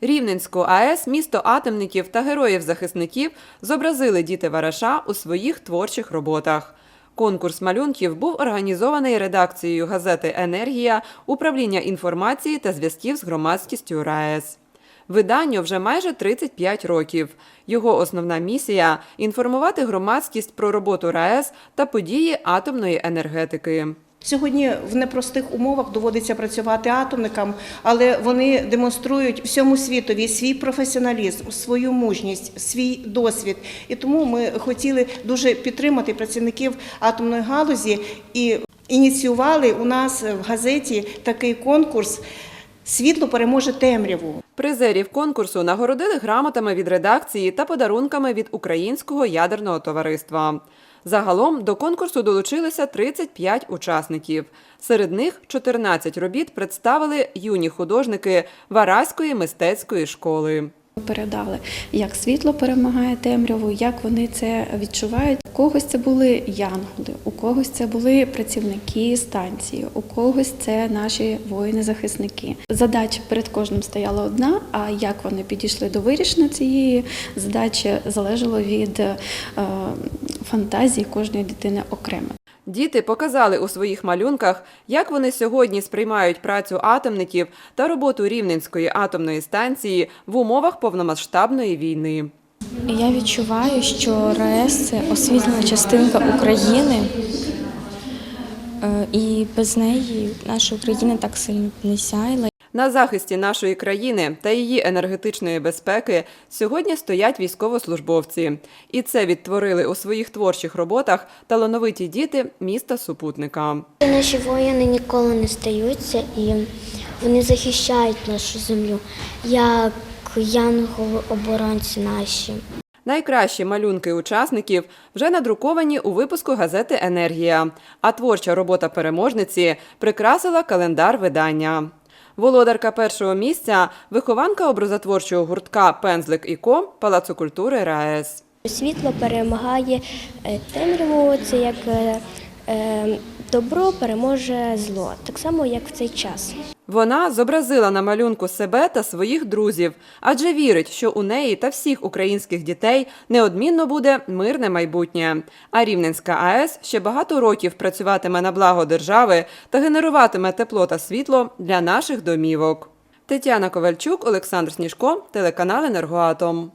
Рівненську АЕС, місто атомників та героїв-захисників зобразили діти Вараша у своїх творчих роботах. Конкурс малюнків був організований редакцією газети Енергія, управління інформації та зв'язків з громадськістю РаЕС. Виданню вже майже 35 років. Його основна місія інформувати громадськість про роботу РаЕС та події атомної енергетики. Сьогодні в непростих умовах доводиться працювати атомникам, але вони демонструють всьому світові свій професіоналізм, свою мужність, свій досвід. І тому ми хотіли дуже підтримати працівників атомної галузі і ініціювали у нас в газеті такий конкурс Світло переможе темряву. Призерів конкурсу нагородили грамотами від редакції та подарунками від Українського ядерного товариства. Загалом до конкурсу долучилися 35 учасників. Серед них 14 робіт представили юні художники Вараської мистецької школи. Передали, як світло перемагає темряву, як вони це відчувають. У когось це були янголи, у когось це були працівники станції, у когось це наші воїни-захисники. Задача перед кожним стояла одна. А як вони підійшли до вирішення цієї задачі, залежало від е, фантазії кожної дитини окремо. Діти показали у своїх малюнках, як вони сьогодні сприймають працю атомників та роботу Рівненської атомної станції в умовах повномасштабної війни. Я відчуваю, що РаЕС це освітлена частинка України, Е, і без неї наша Україна так сильно не сяяла. На захисті нашої країни та її енергетичної безпеки сьогодні стоять військовослужбовці, і це відтворили у своїх творчих роботах талановиті діти міста супутника. Наші воїни ніколи не здаються і вони захищають нашу землю, як янголи-оборонці наші. Найкращі малюнки учасників вже надруковані у випуску газети Енергія, а творча робота переможниці прикрасила календар видання. Володарка першого місця вихованка образотворчого гуртка Пензлик і Ко Палацу культури РаЕС. Світло перемагає е, темряву, це як е, добро переможе зло, так само як в цей час. Вона зобразила на малюнку себе та своїх друзів, адже вірить, що у неї та всіх українських дітей неодмінно буде мирне майбутнє. А Рівненська АЕС ще багато років працюватиме на благо держави та генеруватиме тепло та світло для наших домівок. Тетяна Ковальчук, Олександр Сніжко, телеканал Енергоатом.